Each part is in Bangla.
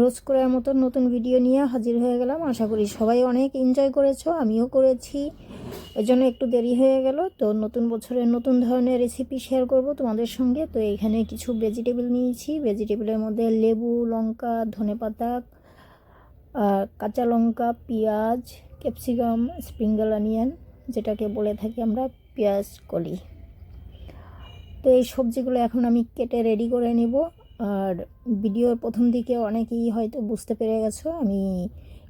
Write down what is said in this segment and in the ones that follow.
রোজ করার মতন নতুন ভিডিও নিয়ে হাজির হয়ে গেলাম। আশা করি সবাই অনেক এনজয় করেছ, আমিও করেছি। ওই জন্য একটু দেরি হয়ে গেল, তো নতুন বছরের নতুন ধরনের রেসিপি শেয়ার করব তোমাদের সঙ্গে। তো এখানে কিছু ভেজিটেবল নিয়েছি। ভেজিটেবলের মধ্যে লেবু, লঙ্কা ধনেপাতা আর কাঁচা লঙ্কা, পেঁয়াজ ক্যাপসিকাম স্প্রিঙ্গল অনিয়ন যেটাকে বলে থাকি আমরা পেঁয়াজ কলি। তো এই সবজিগুলো এখন আমি কেটে রেডি করে নিব। আর ভিডিওর প্রথম দিকে অনেকেই হয়তো বুঝতে পেরে গেছো আমি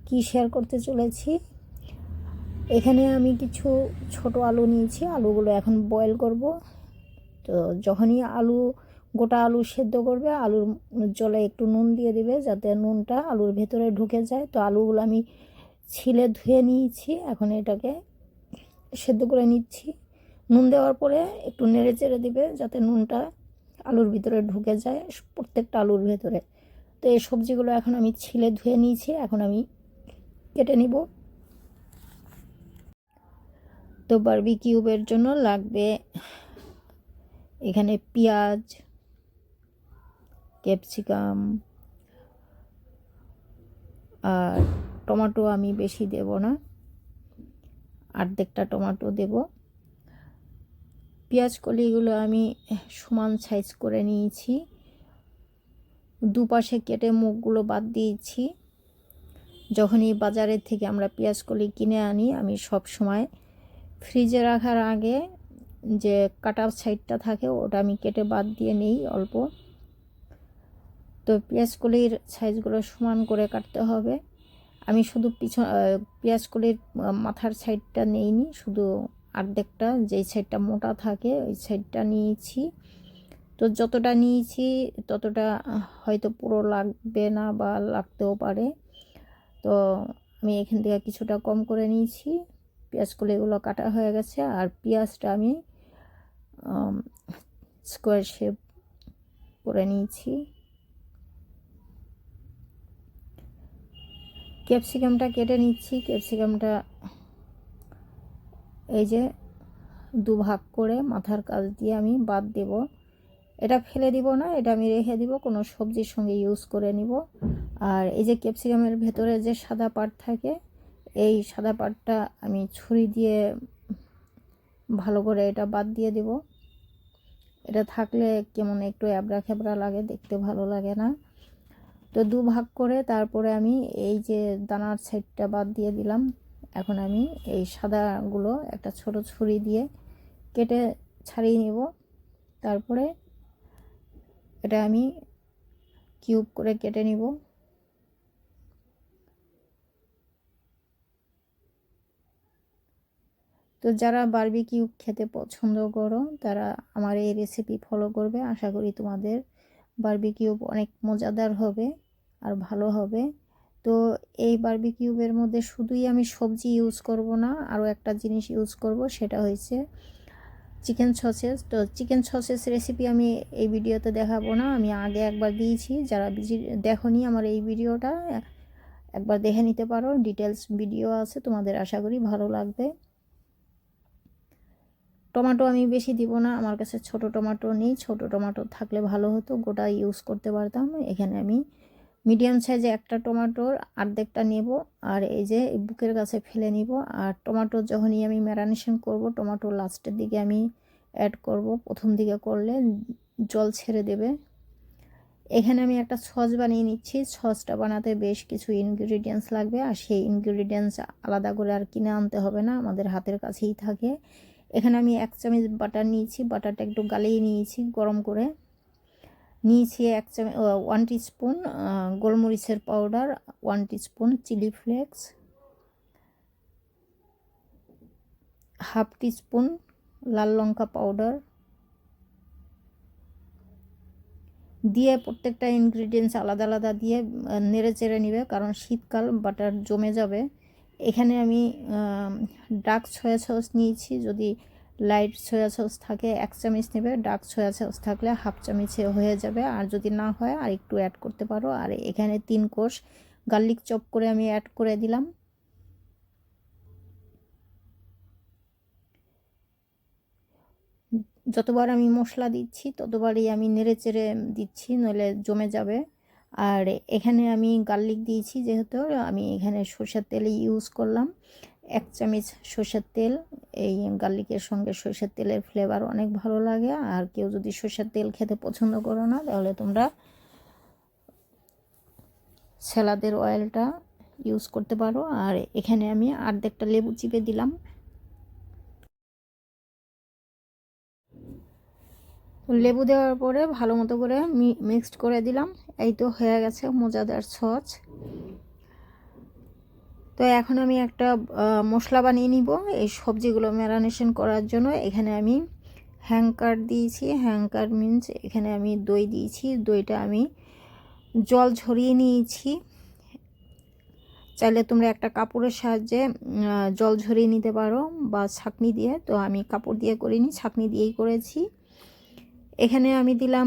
কি শেয়ার করতে চলেছি। এখানে আমি কিছু ছোট আলু নিয়েছি, আলুগুলো এখন বয়েল করব। তো যখনই আলু, গোটা আলু সেদ্ধ করবে, আলুর জলে একটু নুন দিয়ে দিবে যাতে নুনটা আলুর ভেতরে ঢুকে যায়। তো আলুগুলো আমি ছিলে ধুয়ে নিয়েছি, এখন এটাকে সেদ্ধ করে নিচ্ছি। নুন দেওয়ার পরে একটু নেড়ে চেড়ে দিবে যাতে নুনটা আলুর ভিতরে ঢুকে যায়, প্রত্যেকটা আলুর ভেতরে। তো এই সবজিগুলো এখন আমি ছিলে ধুয়ে নিয়েছি, এখন আমি কেটে নিব। তো বারবি কিউবের জন্য লাগবে এখানে পেঁয়াজ, ক্যাপসিকাম আর টমেটো আমি বেশি দেব না। অর্ধেকটা টমেটো দেব। পেঁয়াজ কলিগুলো আমি সমান সাইজ করে নিয়েছি। দুপাশে কেটে মুখগুলো বাদ দিয়েছি। যখনই বাজারের থেকে আমরা পেঁয়াজ কলি কিনে আনি, আমি সব সময় ফ্রিজে রাখার আগে যে কাটা সাইডটা থাকে, ওটা আমি কেটে বাদ দিয়ে নেই অল্প। তো পেঁয়াজকলির সাইজগুলো সমান করে কাটতে হবে। আমি শুধু পিছন পেঁয়াজকলির মাথার সাইডটা নেইনি, শুধু অর্ধেকটা যেই সাইডটা মোটা থাকে, ওই সাইডটা নিয়েছি। তো যতটা নিয়েছি, ততটা, হয়তো পুরো লাগবে না বা লাগতেও পারে। তো আমি এখান থেকে কিছুটা কম করে নিয়েছি। পেঁয়াজগুলো এগুলো কাটা হয়ে গেছে, আর পেঁয়াজটা আমি স্কোয়ার শেপ করে নিয়েছি। ক্যাপসিকামটা কেটে নিচ্ছি। ক্যাপসিকামটা এই যে দু ভাগ করে মাথার কাজ দিয়ে আমি বাদ দেব। এটা ফেলে দিব না, এটা আমি রেখে দিব, কোনো সবজির সঙ্গে ইউজ করে নিব। আর এই যে ক্যাপসিকামের ভেতরে যে সাদা পাট থাকে, এই সাদা পাটটা আমি ছুরি দিয়ে ভালো করে এটা বাদ দিয়ে দেব। এটা থাকলে কেমন একটু অ্যাবড়া খেবড়া লাগে, দেখতে ভালো লাগে না। তো দু ভাগ করে তারপরে আমি এই যে দানার সাইডটা বাদ দিয়ে দিলাম। এখন আমি এই সাদাগুলো একটা ছোট ছুরি দিয়ে কেটে ছাড়িয়ে নেব। তারপরে এটা আমি কিউব করে কেটে নিব। তো যারা বারবিকিউ খেতে পছন্দ করো, তারা আমার এই রেসিপি ফলো করবে। আশা করি তোমাদের বারবিকিউ অনেক মজাদার হবে আর ভালো হবে। তো এই বারবিকিউবের মধ্যে শুধুই আমি সবজি ইউজ করব না, আরও একটা জিনিস ইউজ করব, সেটা হয়েছে চিকেন সসেস তো চিকেন সসেস রেসিপি আমি এই ভিডিওতে দেখাবো না, আমি আগে একবার দিয়েছি, যারা দেখনি আমার এই ভিডিওটা, একবার দেখে নিতে পারো ডিটেলস ভিডিও আছে, তোমাদের আশা করি ভালো লাগবে। টমাটো আমি বেশি দিব না, আমার কাছে ছোট টমাটো নেই, ছোট টমাটো থাকলে ভালো হতো, গোটা ইউজ করতে পারতাম, এখানে আমি মিডিয়াম সাইজে একটা টমেটোর অর্ধেকটা নেব, আর এই যে বুকের কাছে ফেলে নিব। আর টমেটো যখনই আমি ম্যারানেশন করব, টমেটো লাস্টের দিকে আমি অ্যাড করব। প্রথম দিকে করলে জল ছেড়ে দেবে। এখানে আমি একটা সস বানিয়ে নিচ্ছি। সসটা বানাতে বেশ কিছু ইনগ্রিডিয়েন্টস লাগবে, আর সেই ইনগ্রিডিয়েন্টস আলাদা করে আর কিনে আনতে হবে না, আমাদের হাতের কাছেই থাকে। এখানে আমি এক চামচ বাটার নিয়েছি। বাটারটা একটু গালিয়ে নিয়েছি গরম করে। নিয়েছি এক চামচ ওয়ান স্পুন গোলমরিচের powder one spoon chilli flakes half spoon লাল লঙ্কা পাউডার দিয়ে প্রত্যেকটা ইনগ্রিডিয়েন্টস আলাদা আলাদা দিয়ে নেড়ে চেড়ে নিবে, কারণ শীতকাল বাটার জমে যাবে। এখানে আমি ডার্ক সয়া সস নিয়েছি, যদি লাইট সয়া সস থাকে, এক চামচ নেবে ডার্ক সয়া সস থাকলে হাফ চামচে হয়ে যাবে। আর যদি না হয়, আর একটু অ্যাড করতে পারো। আর এখানে তিন কোষ গার্লিক চপ করে আমি অ্যাড করে দিলাম। যতবার আমি মশলা দিচ্ছি, ততবারই আমি নেড়ে চেড়ে দিচ্ছি, নইলে জমে যাবে। আর এখানে আমি গার্লিক দিয়েছি, যেহেতু আমি এখানে সরষের তেল ইউজ করলাম। এক চামচ সরষের তেল, এই গার্লিকের সঙ্গে সরষের তেলের ফ্লেভার অনেক ভালো লাগে। আর কেউ যদি সরষের তেল খেতে পছন্দ করো না, তাহলে তোমরা স্যালাদের অয়েলটা ইউজ করতে পারো। আর এখানে আমি আর্ধেকটা লেবু চিপে দিলাম। লেবু দেওয়ার পরে ভালো মতো করে মিক্সড করে দিলাম। এই তো হয়ে গেছে মজাদার সস। তো এখন আমি একটা মশলা বানিয়ে নিব। এই সবজিগুলো ম্যারানেশন করার জন্য এখানে আমি হ্যাঙ্কার দিয়েছি। হ্যাঙ্কার মিন্স এখানে আমি দই দিয়েছি। দইটা আমি জল ঝরিয়ে নিয়েছি। চাইলে তোমরা একটা কাপড়ের সাহায্যে জল ঝরিয়ে নিতে পারো বা ছাকনি দিয়ে। তো আমি কাপড় দিয়ে করিনি ছাকনি দিয়েই করেছি। এখানে আমি দিলাম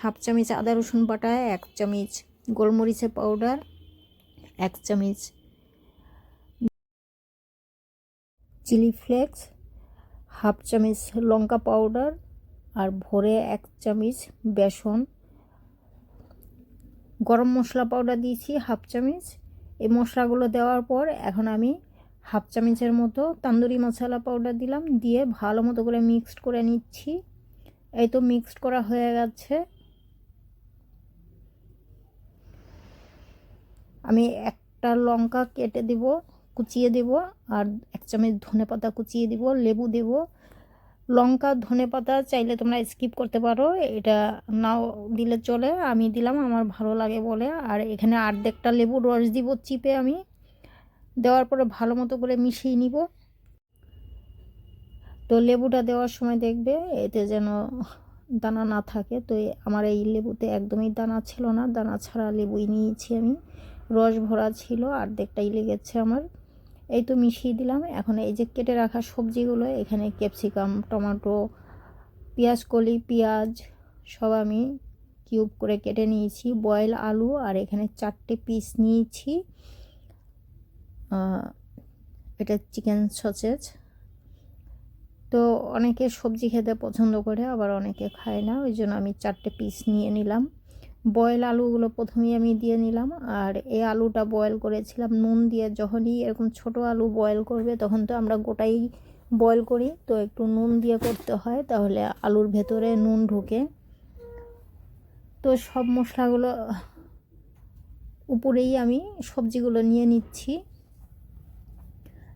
হাফ চামচ আদা রসুন বাটা, এক চামচ গোলমরিচের পাউডার, এক চামচ চিলি ফ্লেক্স, হাফ চামচ লঙ্কা পাউডার আর ভরে এক চামচ বেসন। গরম মশলা পাউডার দিয়েছি হাফ চামচ। এই মশলাগুলো দেওয়ার পর এখন আমি হাফ চামচের মতো তান্দুরি মশলা পাউডার দিলাম, দিয়ে ভালো মতো করে মিক্সড করে নিচ্ছি। এই তো মিক্সড করা হয়ে গেছে। আমি একটা লঙ্কা কেটে দিব। কুচিয়ে দেব, আর এক চামচ ধনে পাতা কুচিয়ে দিব, লেবু দেব। লঙ্কা, ধনে পাতা চাইলে তোমরা স্কিপ করতে পারো, এটা নাও দিলে চলে, আমি দিলাম, আমার ভালো লাগে বলে। আর এখানে আর্ধেকটা লেবু রস দিব চিপে আমি, দেওয়ার পরে ভালো মতো করে মিশিয়ে নিব। তো লেবুটা দেওয়ার সময় দেখবে, এতে যেন দানা না থাকে, তো আমার এই লেবুতে একদমই দানা ছিল না, দানা ছাড়া লেবুই নিয়েছি আমি। রস ভরা ছিল অর্ধেকটাই লেগেছে আমার। এই তো মিশিয়ে দিলাম। এখন এই যে কেটে রাখা সবজিগুলো, এখানে ক্যাপসিকাম, টমেটো, পেঁয়াজ, কলি, পেঁয়াজ সব আমি কিউব করে কেটে নিয়েছি। বয়েল আলু আর এখানে চারটে পিস নিয়েছি। এটা চিকেন সসেজ। তো অনেকে সবজি খেতে পছন্দ করে, আবার অনেকে খায় না, ওই জন্য আমি চারটে পিস নিয়ে নিলাম। বয়েল আলুগুলো প্রথমেই আমি দিয়ে নিলাম। আর এই আলুটা বয়েল করেছিলাম নুন দিয়ে। যখনই এরকম ছোট আলু বয়েল করবে, তখন তো আমরা গোটাই বয়েল করি। তো একটু নুন দিয়ে করতে হয়, তাহলে আলুর ভেতরে নুন ঢুকে। তো সব মশলাগুলো, উপরেই আমি সবজিগুলো নিয়ে নিচ্ছি।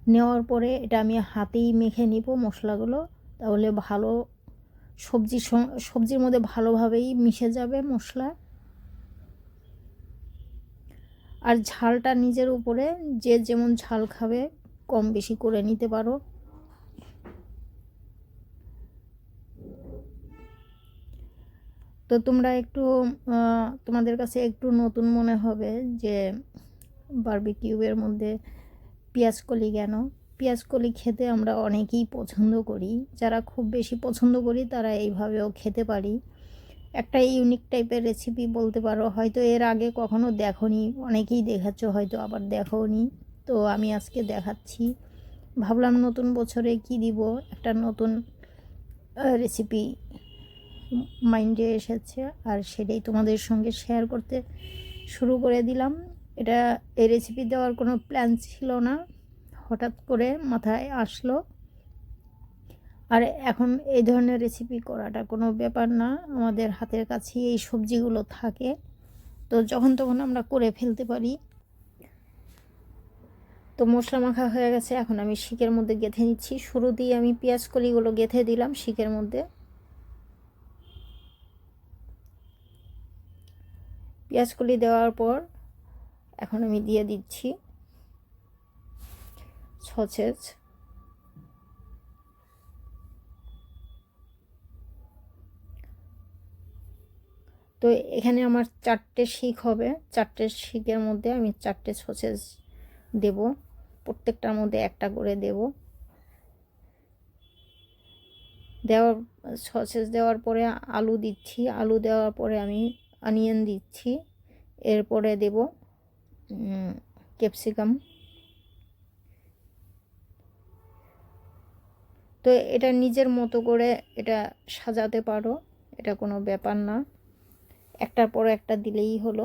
নেওয়ার পরে এটা আমি হাতেই মেখে নিব মশলাগুলো। তাহলে ভালো সবজি সবজির মধ্যে ভালোভাবেই মিশে যাবে মশলা। আর ঝালটা নিজের উপরে, যে যেমন ঝাল খাবে, কম বেশি করে নিতে পারো। তো তোমরা একটু তোমাদের কাছে একটু নতুন মনে হবে যে বারবিকিউবের মধ্যে পেঁয়াজ কলি কেন? পেঁয়াজ কলি খেতে আমরা অনেকেই পছন্দ করি। যারা খুব বেশি পছন্দ করি, তারা এইভাবেও খেতে পারি। একটা ইউনিক টাইপের রেসিপি বলতে পারো। হয়তো এর আগে কখনো দেখনি, অনেকেই দেখাচ্ছ হয়তো আবার দেখোনি। তো আমি আজকে দেখাচ্ছি। ভাবলাম নতুন বছরে কি দিব? একটা নতুন রেসিপি মাইন্ডে এসেছে। আর সেটাই তোমাদের সঙ্গে শেয়ার করতে শুরু করে দিলাম। এটা, এই রেসিপি দেওয়ার কোনো প্ল্যান ছিল না। হঠাৎ করে মাথায় আসলো। আর এখন এই ধরনের রেসিপি করাটা কোনো ব্যাপার না। আমাদের হাতের কাছেই এই সবজিগুলো থাকে। তো যখন তখন আমরা করে ফেলতে পারি। তো মশলা মাখা হয়ে গেছে। এখন আমি শিকের মধ্যে গেঁথে নিচ্ছি। শুরু দিয়ে আমি পেঁয়াজ কলিগুলো গেঁথে দিলাম শিকের মধ্যে। পেঁয়াজ কলি দেওয়ার পর এখন আমি দিয়ে দিচ্ছি সচেজ তো এখানে আমার চারটে শিক হবে। চারটে শিকের মধ্যে আমি চারটে সসেজ দেব। প্রত্যেকটার মধ্যে একটা করে দেব। দেওয়ার, সসেজ দেওয়ার পরে আলু দিচ্ছি। আলু দেওয়ার পরে আমি অনিয়ন দিচ্ছি। এরপরে দেব ক্যাপসিকাম। তো এটা নিজের মতো করে এটা সাজাতে পারো। এটা কোনো ব্যাপার না। একটার পর একটা দিলেই হলো।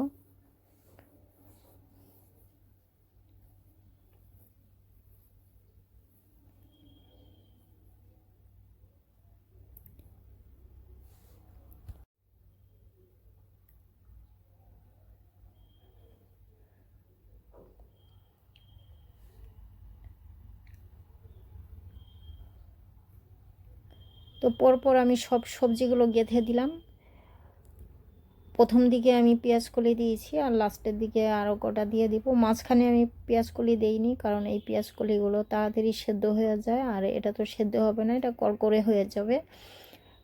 তো পরপর আমি সব সবজিগুলো গেঁথে দিলাম। প্রথম দিকে আমি পেঁয়াজ কলি দিয়েছি আর লাস্টের দিকে আরও কটা দিয়ে দিব। মাঝখানে আমি পেঁয়াজ কলি দেইনি কারণ এই পেঁয়াজ কলিগুলো তাড়াতাড়ি সেদ্ধ হয়ে যায় আর এটা তো সেদ্ধ হবে না, এটা করকরে হয়ে যাবে।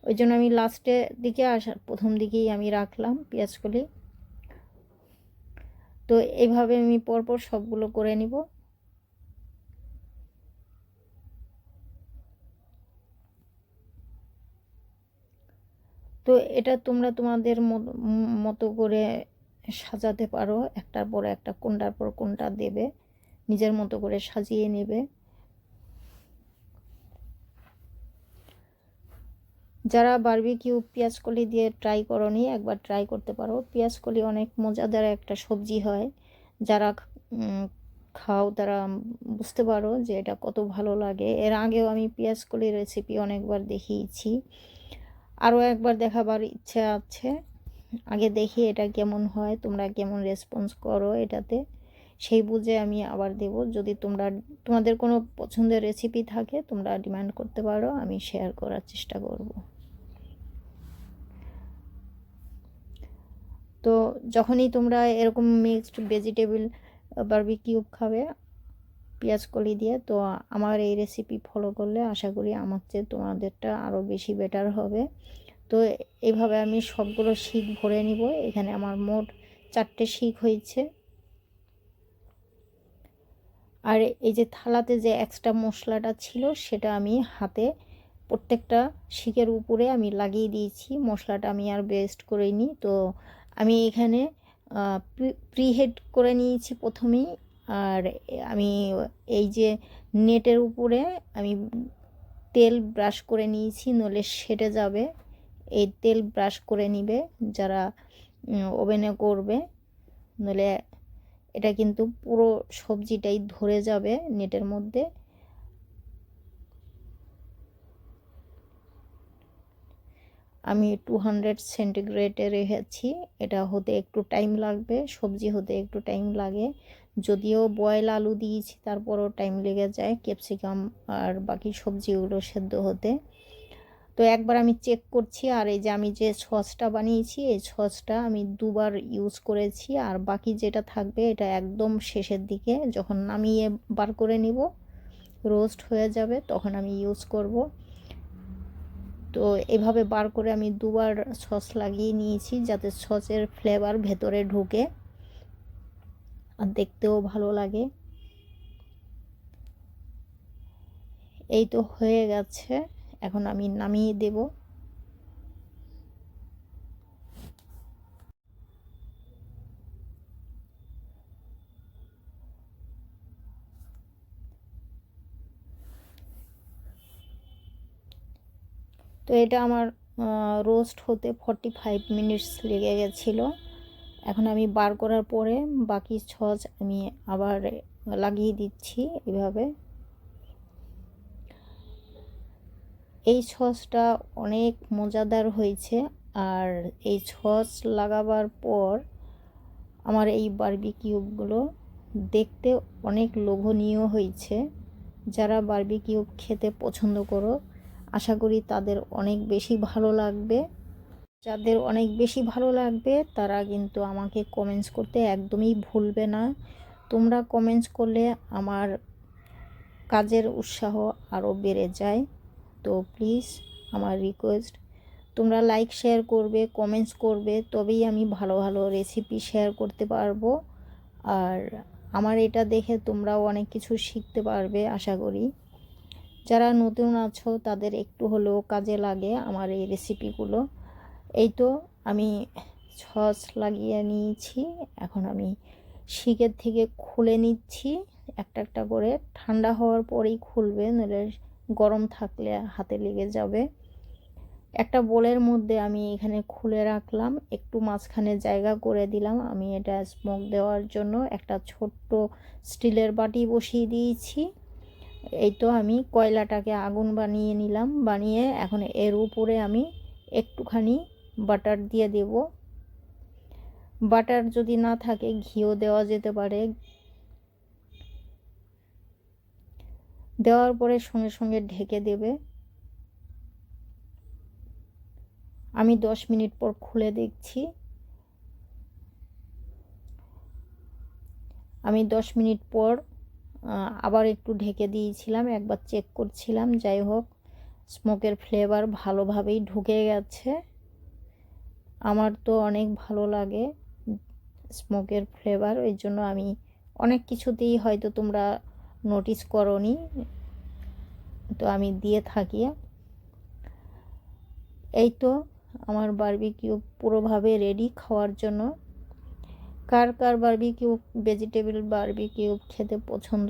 ওই জন্য আমি লাস্টের দিকে আসার প্রথম দিকেই আমি রাখলাম পেঁয়াজ কলি। তো এইভাবে আমি পরপর সবগুলো করে নিব। তো এটা তোমরা তোমাদের মতো করে সাজাতে পারো। একটার পর একটা, কোনটার পর কোনটা দেবে, নিজের মতো করে সাজিয়ে নেবে। যারা বারবিকিউ কলি দিয়ে ট্রাই করনি, একবার ট্রাই করতে পারো। কলি অনেক মজাদার একটা সবজি হয়। যারা খাও তারা বুঝতে পারো যে এটা কত ভালো লাগে। এর আগেও আমি কলির রেসিপি অনেকবার দেখিয়েছি। আরও একবার দেখাবার ইচ্ছা আছে। আগে দেখি এটা কেমন হয়, তোমরা কেমন রেসপন্স করো এটাতে। সেই বুঝে আমি আবার দেব। যদি তোমরা, তোমাদের কোনো পছন্দের রেসিপি থাকে, তোমরা ডিমান্ড করতে পারো, আমি শেয়ার করার চেষ্টা করব। তো যখনই তোমরা এরকম মিক্সড ভেজিটেবল বারবিকিউব খাবে পেঁয়াজ কলি দিয়ে, তো আমার এই রেসিপি ফলো করলে আশা করি আমার চেয়ে তোমাদেরটা আরও বেশি বেটার হবে। তো এইভাবে আমি সবগুলো শিক ভরে নিব। এখানে আমার মোট চারটে শিক হয়েছে। আর এই যে থালাতে যে এক্সট্রা মশলাটা ছিল, সেটা আমি হাতে প্রত্যেকটা শিকের উপরে আমি লাগিয়ে দিয়েছি। মশলাটা আমি আর বেস্ট করিনি। তো আমি এখানে প্রিহেড করে নিয়েছি প্রথমেই। আর আমি এই যে নেটের উপরে আমি তেল ব্রাশ করে নিয়েছি নলে সেটে যাবে। এই তেল ব্রাশ করে নিবে, যারা ওভেনে করবে নলে এটা কিন্তু পুরো সবজিটাই ধরে যাবে নেটের মধ্যে। আমি টু হান্ড্রেড সেন্টিগ্রেডে রেখেছি। এটা হতে একটু টাইম লাগবে, সবজি হতে একটু টাইম লাগে। যদিও বয়েল আলু দিয়েছি, তারপরও টাইম লেগে যায় ক্যাপসিকাম আর বাকি সবজিগুলো সেদ্ধ হতে। তো একবার আমি চেক করছি আর এই যে আমি যে সসটা বানিয়েছি, এই সসটা আমি দুবার ইউজ করেছি আর বাকি যেটা থাকবে এটা একদম শেষের দিকে। যখন নামিয়ে বার করে নিব রোস্ট হয়ে যাবে, তখন আমি ইউজ করব। তো এভাবে বার করে আমি দুবার সস লাগিয়ে নিয়েছি যাতে সসের ফ্লেভার ভেতরে ঢুকে। আর দেখতেও ভালো লাগে। এই তো হয়ে গেছে। এখন আমি নামিয়ে দেব। তো এটা আমার রোস্ট হতে ফর্টি ফাইভ মিনিটস লেগে গেছিল। এখন আমি বার করার পরে বাকি ছজ আমি আবার লাগিয়ে দিচ্ছি এভাবে। এই সসটা অনেক মজাদার হয়েছে আর এই সস লাগাবার পর আমার এই বারবিকিউবগুলো দেখতে অনেক লোভনীয় হয়েছে। যারা বারবিকিউব খেতে পছন্দ করো আশা করি তাদের অনেক বেশি ভালো লাগবে। যাদের অনেক বেশি ভালো লাগবে, তারা কিন্তু আমাকে কমেন্টস করতে একদমই ভুলবে না। তোমরা কমেন্টস করলে আমার কাজের উৎসাহ আরও বেড়ে যায়। তো প্লিজ আমার রিকোয়েস্ট তোমরা লাইক শেয়ার করবে কমেন্টস করবে, তবেই আমি ভালো ভালো রেসিপি শেয়ার করতে পারব। আর আমার এটা দেখে তোমরাও অনেক কিছু শিখতে পারবে, আশা করি। যারা নতুন আছো, তাদের একটু হলেও কাজে লাগে আমার এই রেসিপিগুলো এই তো আমি সস লাগিয়ে নিয়েছি, এখন আমি শিকের থেকে খুলে নিচ্ছি। একটা একটা করে ঠান্ডা হওয়ার পরেই খুলবে, নইলে গরম থাকলে হাতে লেগে যাবে। একটা বোলের মধ্যে আমি এখানে খুলে রাখলাম, একটু মাঝখানে জায়গা করে দিলাম। আমি এটা স্মোক দেওয়ার জন্য একটা ছোট্ট স্টিলের বাটি বসিয়ে দিয়েছি। এই তো আমি কয়লাটাকে আগুন বানিয়ে নিলাম, বানিয়ে এখন এর উপরে আমি একটুখানি বাটার দিয়ে দেব। বাটার যদি না থাকে, ঘিও দেওয়া যেতে পারে। দেওয়ার পরে সঙ্গে সঙ্গে ঢেকে দেবে। আমি দশ মিনিট পর খুলে দেখছি। আমি দশ মিনিট পর আবার একটু ঢেকে দিয়েছিলাম, একবার চেক করছিলাম, যাই হোক স্মোকের ফ্লেভার ভালোভাবেই ঢুকে গেছে। আমার তো অনেক ভালো লাগে স্মোকের ফ্লেভার ওই জন্য আমি অনেক কিছুতেই হয়তো তোমরা নোটিস করনি। তো আমি দিয়ে থাকি। এই তো, আমার বারবিকিউ পুরোভাবে রেডি খাওয়ার জন্য। কার কার বারবিকিউ ভেজিটেবল বারবিকিউ খেতে পছন্দ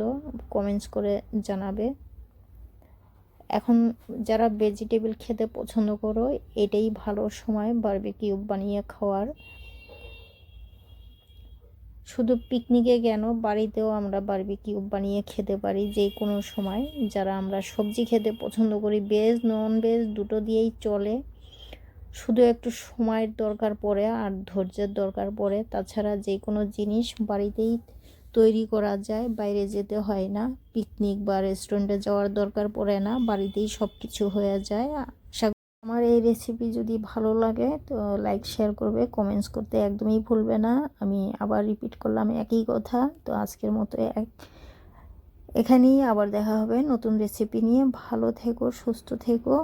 কমেন্টস করে জানাবে। এখন যারা ভেজিটেবল খেতে পছন্দ করো, এটাই ভালো সময় বারবিকিউ বানিয়ে খাওয়ার। শুধু পিকনিকে কেন, বাড়িতেও আমরা বারবিকিউ বানিয়ে খেতে পারি যে কোনো সময়। যারা আমরা সবজি খেতে পছন্দ করি ভেজ নন ভেজ দুটো দিয়েই চলে। শুধু একটু সময়ের দরকার পড়ে আর ধৈর্যের দরকার পড়ে। তাছাড়া যে কোনো জিনিস বাড়িতেই তৈরি করা যায়, বাইরে যেতে হয় না। পিকনিক বা রেস্টুরেন্টে যাওয়ার দরকার পড়ে না, বাড়িতেই সব কিছু হয়ে যায়। আশা আমার এই রেসিপি যদি ভালো লাগে, তো লাইক শেয়ার করবে কমেন্টস করতে একদমই ভুলবে না। আমি আবার রিপিট করলাম একই কথা, তো আজকের মতো এক, এখানেই আবার দেখা হবে নতুন রেসিপি নিয়ে। ভালো থেকো, সুস্থ থেকো।